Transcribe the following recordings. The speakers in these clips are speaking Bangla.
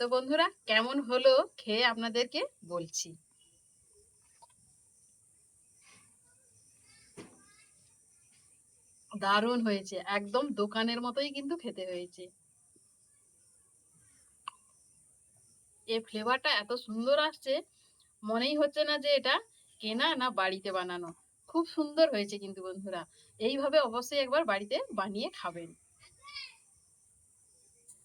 তো বন্ধুরা, কেমন হলো খেয়ে আপনাদেরকে বলছি। দারুণ হয়েছে, একদম দোকানের মতোই কিন্তু খেতে হয়েছে। এর ফ্লেভারটা এত সুন্দর আসছে, মনেই হচ্ছে না যে এটা কেনা না বাড়িতে বানানো। খুব সুন্দর হয়েছে কিন্তু বন্ধুরা, এইভাবে অবশ্যই একবার বাড়িতে বানিয়ে খাবেন।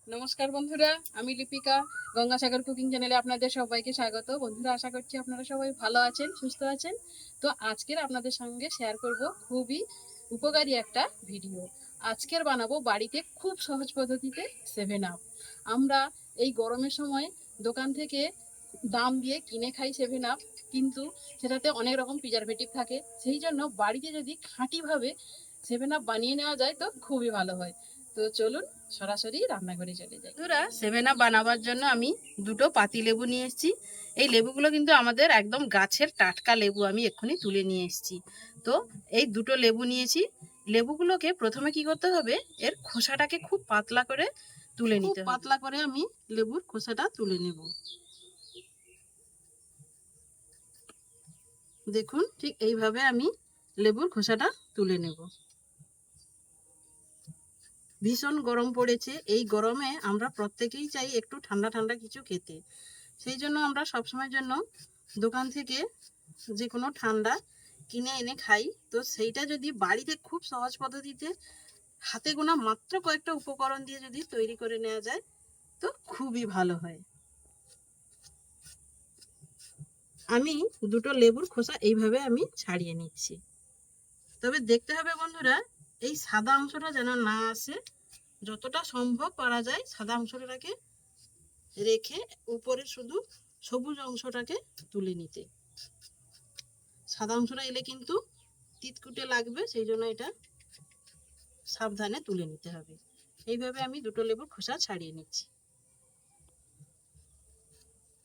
নমস্কার বন্ধুরা, আমি লিপিকা, গঙ্গাসাগর কুকিং চ্যানেলে আপনাদের সবাইকে স্বাগত। বন্ধুরা, আশা করছি আপনারা সবাই ভালো আছেন, সুস্থ আছেন। তো আজকের আপনাদের সঙ্গে শেয়ার করব খুবই উপকারী একটা ভিডিও আজকের বানাবো বাড়িতে খুব সহজ পদ্ধতিতে সেভেন আপ আমরা এই গরমের সময় দোকান থেকে দাম দিয়ে কিনে খাই সেভেন আপ কিন্তু সেটাতে অনেক রকম প্রিজারভেটিভ থাকে। সেই জন্য বাড়িতে যদি খাঁটিভাবে সেভেন আপ বানিয়ে নেওয়া যায় তো খুবই ভালো হয়। তো চলুন সরাসরি রান্নাঘরে চলে যাই। বন্ধুরা সেভেন বানাবার জন্য আমি দুটো পাতি লেবু নিয়ে এসেছি। এই লেবুগুলো কিন্তু আমাদের একদম গাছের টাটকা লেবু আমি এক্ষুনি তুলে নিয়ে এসেছি। তো এই দুটো লেবু নিয়েছি। লেবুগুলোকে প্রথমে কি করতে হবে এর খোসাটাকে খুব পাতলা করে তুলে নিতে পাতলা করে আমি লেবুর খোসাটা তুলে নেব। দেখুন ঠিক এইভাবে আমি লেবুর খোসাটা তুলে নেব। ভীষণ গরম পড়েছে। এই গরমে আমরা প্রত্যেকেই চাই একটু ঠান্ডা ঠান্ডা কিছু খেতে। সেই জন্য আমরা সবসময়ের জন্য দোকান থেকে যে কোনো ঠান্ডা কিনে এনে খাই। তো সেইটা যদি বাড়িতে খুব সহজ পদ্ধতিতে হাতে গোনা মাত্র কয়েকটা উপকরণ দিয়ে যদি তৈরি করে নেওয়া যায়, তো খুবই ভালো হয়। আমি দুটো লেবুর খোসা এইভাবে আমি ছাড়িয়ে নিচ্ছি। তবে দেখতে হবে বন্ধুরা, এই সাদা অংশটা যেন না আসে। যতটা সম্ভব পারা যায় সাদা অংশটাকে রেখে উপরে শুধু সবুজ অংশটাকে তুলে নিতে। সাদা অংশটা এলে কিন্তু তিতকুটে লাগবে, সেই জন্য এটা সাবধানে তুলে নিতে হবে। এইভাবে আমি দুটো লেবুর খোসা ছাড়িয়ে নিচ্ছি।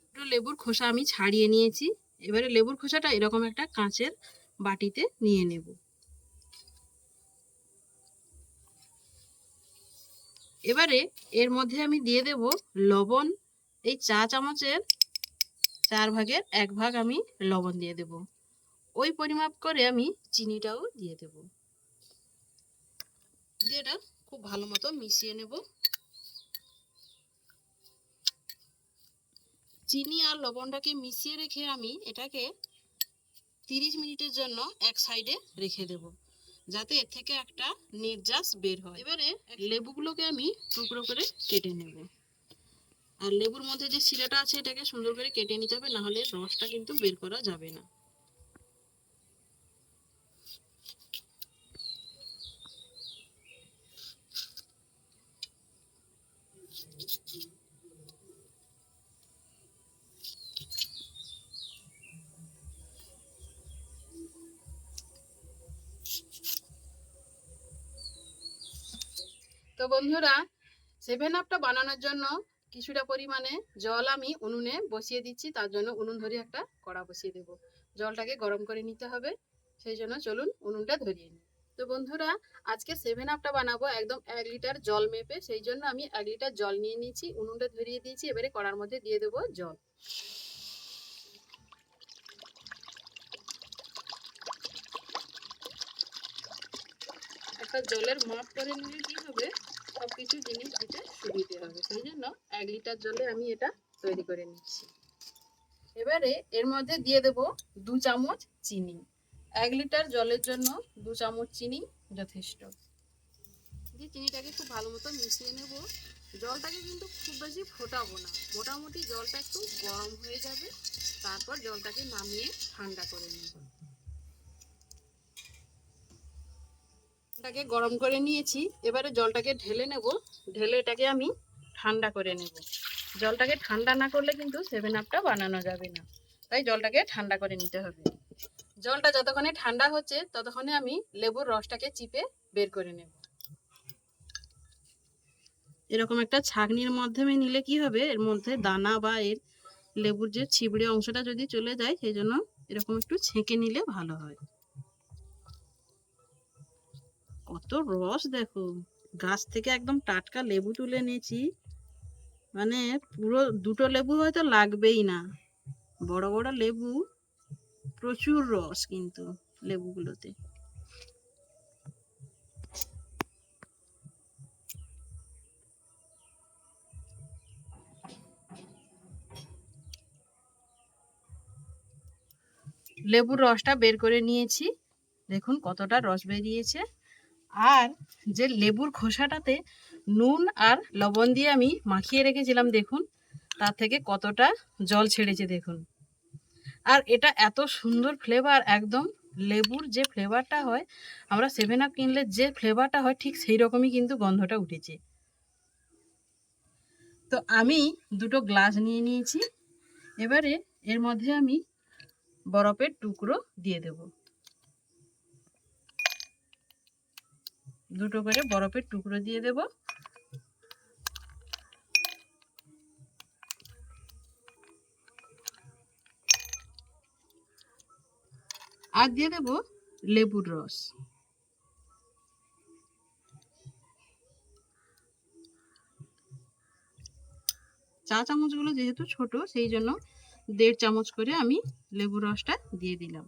দুটো লেবুর খোসা আমি ছাড়িয়ে নিয়েছি। এবারে লেবুর খোসাটা এরকম একটা কাঁচের বাটিতে নিয়ে নেব। এবারে এর মধ্যে আমি দিয়ে দেব লবণ। এই চা চামচের চার ভাগের এক ভাগ আমি লবণ দিয়ে দেব। ওই পরিমাপ করে আমি চিনিটাও দিয়ে দেব। দিয়ে এটা খুব ভালো মতো মিশিয়ে নেব। চিনি আর লবণটাকে মিশিয়ে রেখে আমি এটাকে তিরিশ মিনিটের জন্য এক সাইডে রেখে দেব। যাতে এর থেকে একটা নির্যাস বের হয়। এবারে লেবুগুলোকে আমি টুকরো করে কেটে নেব। আর লেবুর মধ্যে যে শিরাটা আছে, এটাকে সুন্দর করে কেটে নিতে হবে, নাহলে রসটা কিন্তু বের করা যাবে না। তো বন্ধুরা সেভেন আপটা বানানোর জন্য কিছুটা পরিমাণে জল আমি উনুনে বসিয়ে দিচ্ছি। তার জন্য উনুন ধরে একটা কড়া বসিয়ে দেব। জলটাকে গরম করে নিতে হবে। সেই জন্য চলুন উনুনটা ধরিয়ে নিই। তো বন্ধুরা, আজকে সেভেন আপটা বানাবো একদম এক লিটার জল মেপে। সেই জন্য আমি এক লিটার জল নিয়ে নিয়েছি উনুনটা ধরিয়ে দিয়েছি। এবারে কড়ার মধ্যে দিয়ে দেবো জল। একটা জলের মাপ করে নিলে কি হবে? সব কিছু জিনিস দিতে সুবিধে হবে। সেই জন্য এক লিটার জলে আমি এটা তৈরি করে নিচ্ছি। এবারে এর মধ্যে দিয়ে দেব দু চামচ চিনি। এক লিটার জলের জন্য দু চামচ চিনি যথেষ্ট। দিয়ে চিনিটাকে খুব ভালো মতো মিশিয়ে নেব। জলটাকে কিন্তু খুব বেশি ফোটাবো না। মোটামুটি জলটা একটু গরম হয়ে যাবে। তারপর জলটাকে নামিয়ে ঠান্ডা করে নেব। জলটাকে গরম করে নিয়েছি। এবারে জলটাকে ঢেলে নেব। ঢেলে এটাকে আমি ঠান্ডা করে নেব। জলটাকে ঠান্ডা না করলে কিন্তু সেভেন আপটা বানানো যাবে না। তাই জলটাকে ঠান্ডা করে নিতে হবে। জলটা যতক্ষণে ঠান্ডা হচ্ছে, ততক্ষণে আমি লেবুর রসটাকে চিপে বের করে নেব। এরকম একটা ছাঁকনির মাধ্যমে নিলে কি হবে? এর মধ্যে দানা বা এর লেবুর যে ছিবড়ে অংশটা যদি চলে যায়, সেই জন্য এরকম একটু ছেঁকে নিলে ভালো হয়। কত রস দেখো। গাছ থেকে একদম টাটকা লেবু তুলে নিয়েছি মানে পুরো দুটো লেবু হয়তো লাগবেই না। বড় বড় লেবু, প্রচুর রস কিন্তু লেবুগুলোতে। লেবুর রসটা বের করে নিয়েছি। দেখুন কতটা রস বেরিয়েছে। আর যে লেবুর খোসাটাতে নুন আর লবণ দিয়ে আমি মাখিয়ে রেখেছিলাম, দেখুন, তার থেকে কতটা জল ছেড়েছে, দেখুন। আর এটা এত সুন্দর ফ্লেভার একদম লেবুর যে ফ্লেভারটা হয়, আমরা সেভেন আপ কিনলে যে ফ্লেভারটা হয়, ঠিক সেই রকমই কিন্তু গন্ধটা উঠেছে। তো আমি দুটো গ্লাস নিয়ে নিয়েছি, এবারে এর মধ্যে আমি বরফের টুকরো দিয়ে দেব। দুটো করে বরফের টুকরো দিয়ে দেব। আর দিয়ে দেব লেবুর রস। চা চামচগুলো যেহেতু ছোট, সেই জন্য দেড় চামচ করে আমি লেবুর রসটা দিয়ে দিলাম।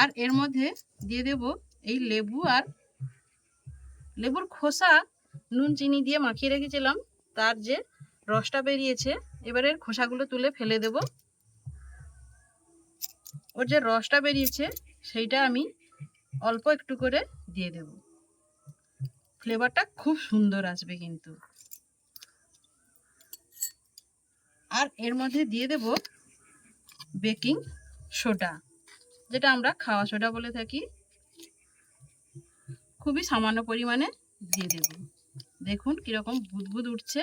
আর এর মধ্যে দিয়ে দেব এই লেবু আর লেবুর খোসা, নুন, চিনি দিয়ে মাখিয়ে রেখেছিলাম। তার যে রসটা বেরিয়েছে এবারে খোসাগুলো তুলে ফেলে দেব। ওর যে রসটা বেরিয়েছে, সেইটা আমি অল্প একটু করে দিয়ে দেব। ফ্লেভারটা খুব সুন্দর আসবে কিন্তু। আর এর মধ্যে দিয়ে দেব বেকিং সোডা, যেটা আমরা খাওয়া সোডা বলে থাকি। খুবই সামান্য পরিমাণে দিয়ে দেব। দেখুন কীরকম বুদবুদ উঠছে।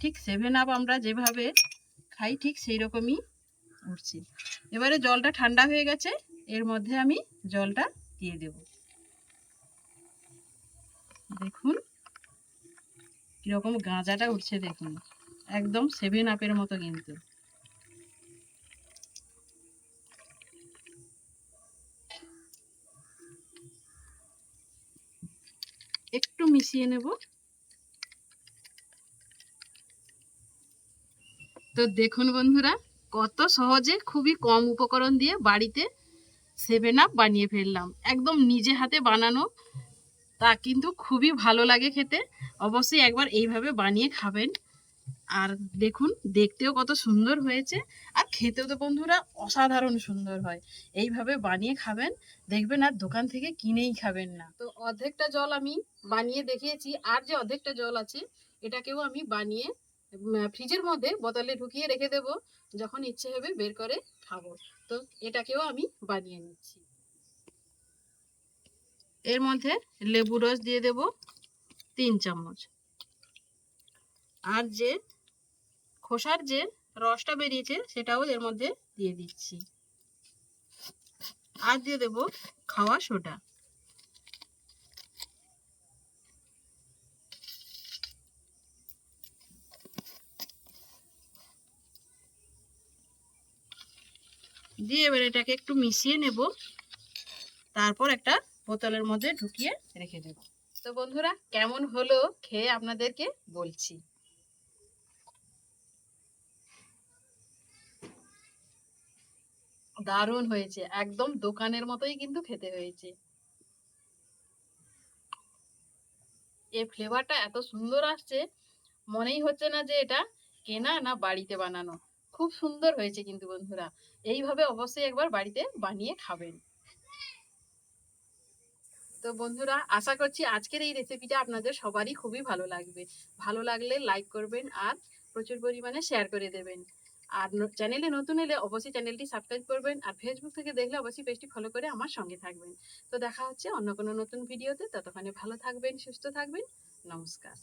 ঠিক সেভেন আপ আমরা যেভাবে খাই ঠিক সেই রকমই উঠছে। এবারে জলটা ঠান্ডা হয়ে গেছে এর মধ্যে আমি জলটা দিয়ে দেব। দেখুন কীরকম গাঁজাটা উঠছে দেখুন। একদম সেভেন আপের মতো কিন্তু। একটু মিশিয়ে নেব। তো দেখুন বন্ধুরা, কত সহজে খুবই কম উপকরণ দিয়ে বাড়িতে সেভেন আপ বানিয়ে ফেললাম। একদম নিজে হাতে বানানো, তা কিন্তু খুবই ভালো লাগে খেতে। অবশ্যই একবার এইভাবে বানিয়ে খাবেন। আর দেখুন, দেখতেও কত সুন্দর হয়েছে। আর খেতেও তো বন্ধুরা অসাধারণ সুন্দর হয়। এইভাবে বানিয়ে খাবেন, দেখবেন আর দোকান থেকে কিনেই খাবেন না। তো অর্ধেকটা জল আমি বানিয়ে দেখিয়েছি। আর যে অর্ধেকটা জল আছে, এটাকেও আমি বানিয়ে ফ্রিজের মধ্যে বোতলে ঢুকিয়ে রেখে দেব। যখন ইচ্ছে হবে বের করে খাব। তো এটাকেও আমি বানিয়ে নিচ্ছি। এর মধ্যে লেবু রস দিয়ে দেব তিন চামচ। আর যে খোসার যে রসটা বেরিয়েছে সেটাও এর মধ্যে দিয়ে দিচ্ছি। আর দিয়ে দেব খাওয়া সোডা। দিয়ে এবার এটাকে একটু মিশিয়ে নেব। তারপর একটা বোতলের মধ্যে ঢুকিয়ে রেখে দেব। তো বন্ধুরা, কেমন হলো খেয়ে আপনাদেরকে বলছি। দারুণ হয়েছে। একদম দোকানের মতোই কিন্তু খেতে হয়েছে। এই ফ্লেভারটা এত সুন্দর আসছে, মনেই হচ্ছে না যে এটা কেনা না বাড়িতে বানানো। খুব সুন্দর হয়েছে কিন্তু বন্ধুরা। এইভাবে অবশ্যই একবার বাড়িতে বানিয়ে খাবেন। তো বন্ধুরা, আশা করছি আজকের এই রেসিপিটা আপনাদের সবারই খুবই ভালো লাগবে। ভালো লাগলে লাইক করবেন আর প্রচুর পরিমাণে শেয়ার করে দেবেন। আর চ্যানেলে নতুন এলে অবশ্যই চ্যানেলটি সাবস্ক্রাইব করবেন আর ফেসবুক থেকে দেখলে অবশ্যই পেজটি ফলো করে আমার সঙ্গে থাকবেন। তো দেখা হচ্ছে অন্য কোনো নতুন ভিডিওতে ততক্ষণে ভালো থাকবেন, সুস্থ থাকবেন। নমস্কার।